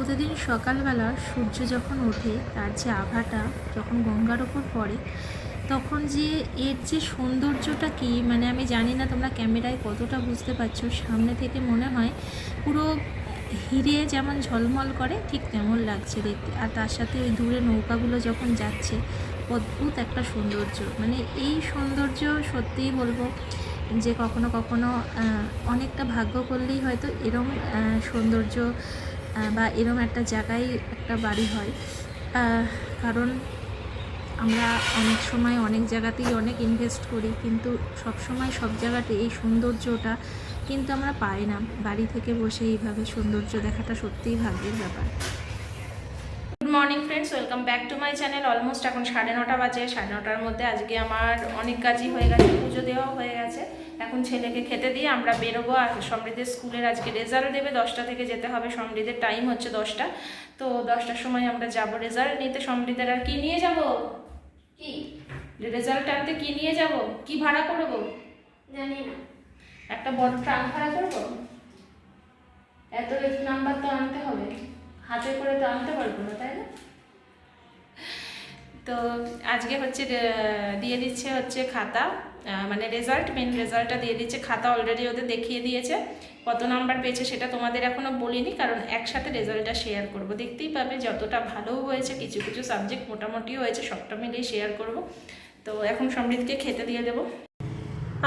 প্রতিদিন সকালবেলা সূর্য যখন ওঠে, তার যে আভাটা যখন গঙ্গার ওপর পড়ে, তখন যে এর যে সৌন্দর্যটা কি মানে আমি জানি না তোমরা ক্যামেরায় কতটা বুঝতে পারছ, সামনে থেকে মনে হয় পুরো হিরে যেমন ঝলমল করে, ঠিক তেমন লাগছে দেখতে। আর তার সাথে ওই দূরে নৌকাগুলো যখন যাচ্ছে, অদ্ভুত একটা সৌন্দর্য। মানে এই সৌন্দর্য সত্যিই বলব যে কখনো কখনো অনেকটা ভাগ্য করলেই হয়তো এরম সৌন্দর্য বা এরম একটা জায়গায় একটা বাড়ি হয়। কারণ আমরা অনেক সময় অনেক জায়গাতেই অনেক ইনভেস্ট করি, কিন্তু সব সময় সব জায়গাতে এই সৌন্দর্যটা কিন্তু আমরা পাই না। বাড়ি থেকে বসে এইভাবে সৌন্দর্য দেখাটা সত্যিই ভাগ্যের ব্যাপার। Good morning friends welcome back to my channel. Almost এখন সাড়ে নটা বাজে সাড়ে নটার মধ্যে আজকে আমার অনেক কাজই হয়ে গেছে পুজো দেওয়াও হয়ে গেছে। এখন ছেলেকে খেতে দিয়ে আমরা বেরোবো আর সমৃদ্ধের স্কুলের আজকে রেজাল্ট দেবে দশটা থেকে যেতে হবে। সমৃদ্ধের টাইম হচ্ছে দশটা। তো দশটার সময় আমরা যাব রেজাল্ট নিতে। সমৃদ্ধের আর কি নিয়ে যাব? কি? রেজাল্ট আনতে কি নিয়ে যাব? কি ভাড়া করব? জানি না। একটা বড় ট্রাক ভাড়া করব? এত নাম্বার তো আনতে হবে। হাতে করে তো আনতে পারব না, তাই না? তো আজকে হচ্ছে দিয়ে দিচ্ছে হচ্ছে খাতা মানে রেজাল্ট মেন রেজাল্টটা দিয়ে দিচ্ছে। খাতা অলরেডি ওদের দেখিয়ে দিয়েছে। কত নাম্বার পেয়েছে সেটা তোমাদের এখনও বলিনি, কারণ একসাথে রেজাল্টটা শেয়ার করব। দেখতেই পাবে যতটা ভালো হয়েছে, কিছু কিছু সাবজেক্ট মোটামুটি হয়েছে, সবটা মিলিয়ে শেয়ার করব। তো এখন সমৃদ্ধকে খেতে দিয়ে দেবো।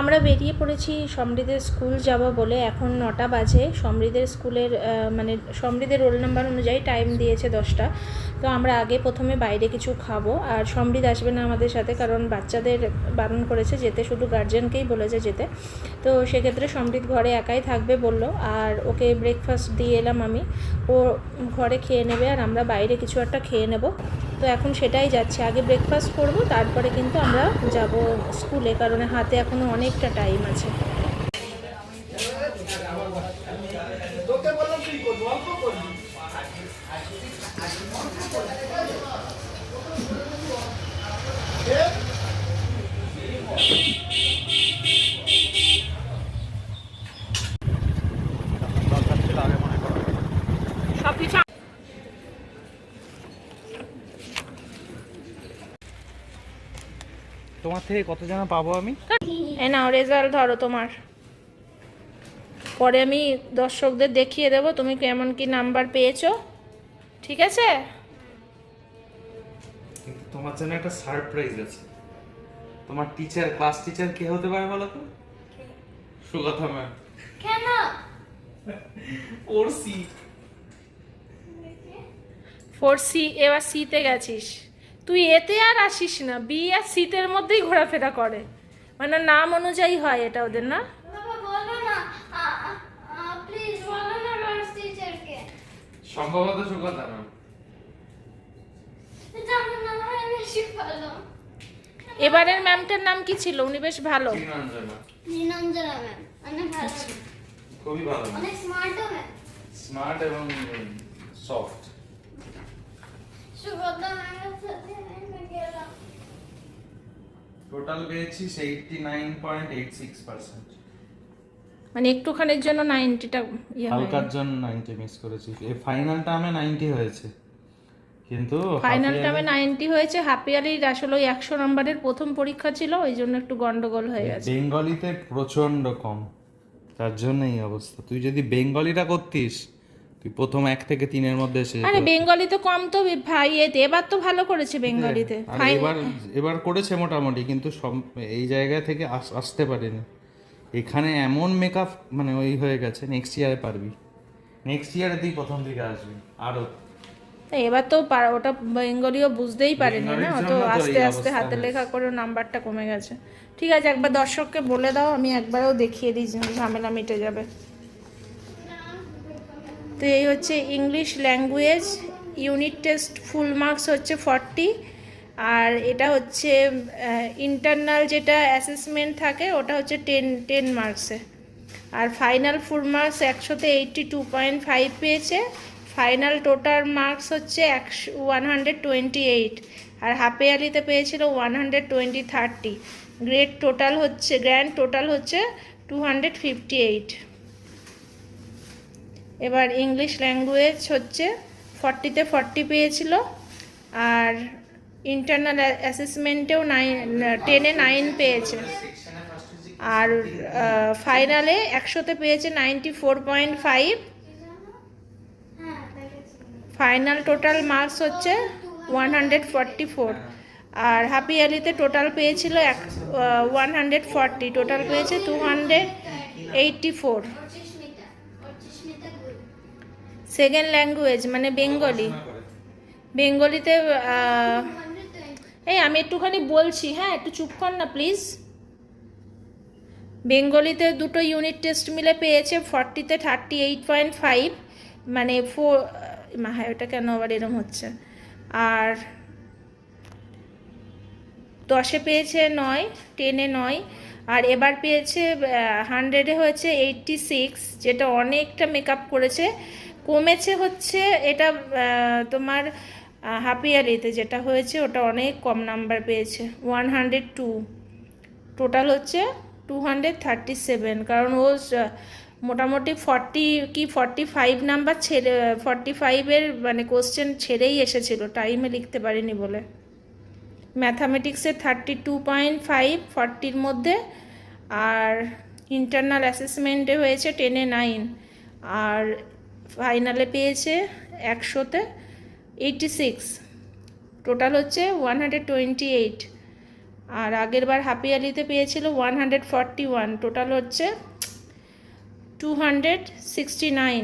আমরা বেরিয়ে পড়েছি সমৃদ্ধের স্কুল যাব বলে। এখন নটা বাজে। সমৃদ্ধের স্কুলের মানে সমৃদ্ধের রোল নাম্বার অনুযায়ী টাইম দিয়েছে দশটা। তো আমরা আগে প্রথমে বাইরে কিছু খাব। আর সমৃদ্ধ আসবে না আমাদের সাথে কারণ বাচ্চাদের বারণ করেছে যেতে। শুধু গার্জেনকেই বলেছে যেতে। তো সেক্ষেত্রে সমৃদ্ধ ঘরে একাই থাকবে বলল। আর ওকে ব্রেকফাস্ট দিয়ে এলাম আমি। ও ঘরে খেয়ে নেবে আর আমরা বাইরে কিছু একটা খেয়ে নেব। তো এখন সেটাই যাচ্ছে। আগে ব্রেকফাস্ট করব, তারপরে কিন্তু আমরা যাব স্কুলে কারণ হাতে এখনও অনেকটা টাইম আছে। তোমার থেকে কত জানা পাবো আমি? এ নাও রেজাল্ট ধরো তোমার। পরে আমি দর্শকদের দেখিয়ে দেবো তুমি কেমন কি নাম্বার পেয়েছ। ঠিক আছে? তোমার জন্য একটা সারপ্রাইজ আছে। তোমার টিচার ক্লাস টিচার কে হতে পারে বলো তো? সুগথা ম্যাম কেন? ফোর সি এবার সিতে গেছিস। তুই এতে আর আসিস না বি আর শীতের মধ্যেই ঘোরাফেরা করে। মানে নাম অনুযায়ী হয় এটা ওদের না? বাবা বলো না। প্লিজ বলো না ক্লাস টিচারকে সম্ভবত সুগথা না বেশি ভালো। এবারের ম্যামটার নাম কি ছিল? উনি বেশ ভালো। ম্যাম অনেক ভালো খুবই ভালো অনেক স্মার্টও ম্যাম। স্মার্ট এবং সফট সুভদ্রা ম্যামের সাথে আমি গেলাম টোটাল পেয়েছি eighty nine point eight six percent মানে একটুখানির জন্য নাইনটিটা ইয়ে হয়। হালকার জন্য নাইনটি মিস করেছি। এই ফাইনাল টার্মে নাইনটি হয়েছে। কিন্তু ফাইনাল টাইমে নাইনটি হয়েছে। হাফ ইয়ারলির আসলে ওই একশো নম্বরের প্রথম পরীক্ষা ছিল ওই জন্য একটু গন্ডগোল হয়ে গেছে। বেঙ্গলিতে প্রচণ্ড কম। তার জন্য এই অবস্থা। তুই যদি বেঙ্গলিটা করতিস তুই প্রথম এক থেকে তিনের মধ্যে এসে। আরে বেঙ্গলি তো কম তো ভাই এতে এবার তো ভালো করেছে বেঙ্গলিতে। আর এবার এবার করেছে মোটামুটি কিন্তু সব এই জায়গা থেকে আসতে পারেনি। এখানে এমন মেকআপ মানে ওই হয়ে গেছে নেক্সট ইয়ারে পারবি। নেক্সট ইয়ারে তুই প্রথম দিকে আসবি আরও। তা এবার তো পারা- ওটা বেঙ্গলিও বুঝতেই পারেনি না অত তো আস্তে আস্তে হাতে লেখা করে নাম্বারটা কমে গেছে। ঠিক আছে একবার দর্শককে বলে দাও আমি একবারও দেখিয়ে দিই যে ঝামেলা মিটে যাবে। তো এই হচ্ছে English language unit test full marks হচ্ছে ফর্টি আর এটা হচ্ছে ইন্টারনাল যেটা অ্যাসেসমেন্ট থাকে ওটা হচ্ছে টেন টেন মার্কসে আর ফাইনাল ফুল মার্কস একশোতে এইটটি টু পয়েন্ট ফাইভ পেয়েছে ফাইনাল টোটাল মার্কস হচ্ছে একশো ওয়ান হান্ড্রেড টোয়েন্টি এইট আর হাফ ইয়ারলিতে পেয়েছিল one hundred twenty thirty grade total হচ্ছে গ্র্যান্ড টোটাল হচ্ছে টু হান্ড্রেড ফিফটি এইট এবার ইংলিশ ল্যাঙ্গুয়েজ হচ্ছে ফর্টিতে ফর্টি পেয়েছিল, আর ইন্টারনাল অ্যাসেসমেন্টেও নাইন টেনে নাইন পেয়েছে, আর ফাইনালে একশোতে পেয়েছে ninety four point five final total marks হচ্ছে ওয়ান হান্ড্রেড ফর্টি ফোর আর হাপি ইয়ারলিতে টোটাল পেয়েছিল এক ওয়ান হান্ড্রেড ফর্টি টোটাল পেয়েছে two hundred eighty four second language মানে বেঙ্গলি বেঙ্গলিতে এই আমি একটুখানি বলছি হ্যাঁ একটু চুপ কর না প্লিজ বেঙ্গলিতে দুটো ইউনিট টেস্ট মিলে পেয়েছে ফর্টিতে থার্টি এইট পয়েন্ট ফাইভ মানে ফোর হ্যাঁ ওটা কেন আবার এরম হচ্ছে? আর দশে পেয়েছে নয় টেনে নয় আর এবার পেয়েছে হান্ড্রেডে হয়েছে এইটটি সিক্স যেটা অনেকটা মেকআপ করেছে। কমেছে হচ্ছে এটা তোমার হাফ ইয়ারলিতে যেটা হয়েছে, ওটা অনেক কম নাম্বার পেয়েছে ওয়ান হান্ড্রেড টু টোটাল হচ্ছে টু হান্ড্রেড থার্টি সেভেন কারণ ও মোটামুটি ফর্টি কি ফর্টি ফাইভ নাম্বার ছেড়ে ফর্টি ফাইভের মানে কোশ্চেন ছেড়েই এসেছিল টাইমে লিখতে পারিনি বলে। ম্যাথামেটিক্সে থার্টি টু পয়েন্ট ফাইভ ফর্টির মধ্যে, আর ইন্টারনাল অ্যাসেসমেন্টে হয়েছে টেনে নাইন আর ফাইনালে পেয়েছে একশোতে এইটটি সিক্স টোটাল হচ্ছে ওয়ান হান্ড্রেড টোয়েন্টি এইট আর আগের বার হাফ ইয়ারলিতে পেয়েছিল one hundred forty one total হচ্ছে টু হান্ড্রেড সিক্সটি নাইন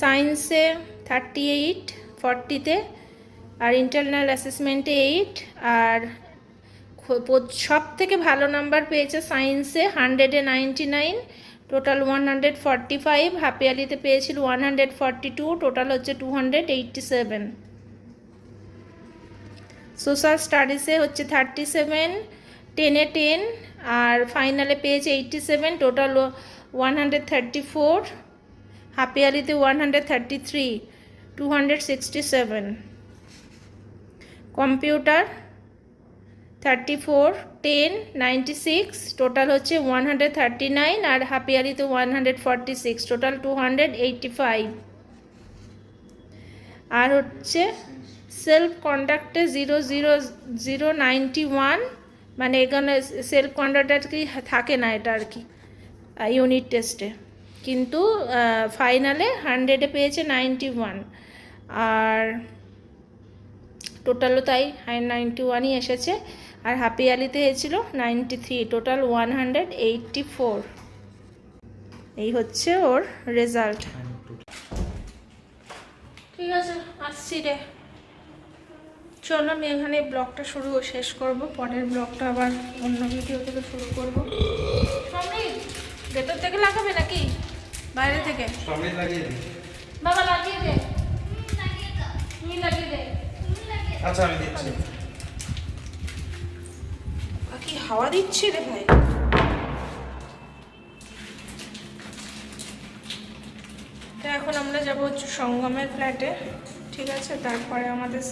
সায়েন্সে থার্টি এইট ফর্টিতে আর ইন্টারনাল অ্যাসেসমেন্টে এইট আর সব থেকে ভালো নাম্বার পেয়েছে সায়েন্সে হান্ড্রেডে ninety nine total one hundred forty five half ইয়ারলিতে পেয়েছিল one hundred forty two total হচ্ছে two hundred eighty seven social স্টাডিসে হচ্ছে থার্টি সেভেন টেনে টেন আর ফাইনালে পেয়েছে eighty seven total one hundred thirty four half ইয়ারলিতে one hundred thirty three two hundred sixty seven computer thirty four ten ninety six total হচ্ছে one hundred thirty nine আর half ইয়ারলিতে one hundred forty six total two hundred eighty five আর হচ্ছে self কন্ডাক্টে zero zero zero ninety one মানে এখানে self conduct আর কি থাকে না এটা আর কি ইউনিট টেস্টে কিন্তু ফাইনালে হান্ড্রেডে পেয়েছে নাইনটি ওয়ান আর টোটালও তাই নাইনটি ওয়ানই এসেছে। আর হাফ ইয়ারলিতে হয়েছিল ninety three total one hundred eighty four. এই হচ্ছে ওর রেজাল্ট। ঠিক আছে আসছি রে। চলো আমি এখানে ব্লগটা শুরু শেষ করব। পরের ব্লগটা আবার অন্য ভিডিও থেকে শুরু করব। ভেতর থেকে লাগাবে নাকি? বাইরে থেকে? বাবা লাগিয়ে দে। তুমি লাগিয়ে দাও। দে তুমি লাগিয়ে দাও আচ্ছা আমি দিচ্ছি। কি হাওয়া দিচ্ছে রে ভাই। তো এখন আমরা যাব হচ্ছে সঙ্গমের ফ্ল্যাটে ঠিক আছে? তারপরে আমাদের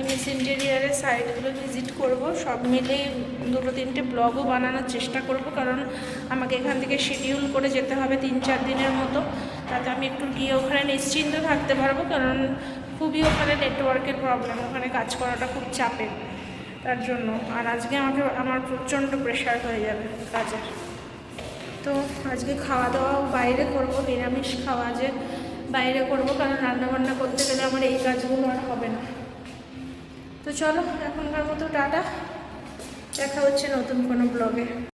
এমএস ইন্টেরিয়ারের সাইটগুলো ভিজিট করব। সব মিলে দুটো তিনটে ব্লগও বানানোর চেষ্টা করব, কারণ আমাকে এখান থেকে শিডিউল করে যেতে হবে তিন চার দিনের মতো। তাতে আমি একটু গিয়ে ওখানে নিশ্চিন্ত থাকতে পারব, কারণ খুবই ওখানে নেটওয়ার্কের প্রবলেম ওখানে কাজ করাটা খুব চাপের তার জন্য। আর আজকে আমাকে, আমার প্রচণ্ড প্রেশার হয়ে যাবে কাজের। তো আজকে খাওয়া দাওয়াও বাইরে করব, নিরামিষ খাওয়া যে বাইরে করব, কারণ রান্নাবান্না করতে গেলে আমার এই কাজগুলো আর হবে না। তো চলো, এখনকার মতো টাটা। দেখা হচ্ছে নতুন কোনো ব্লগে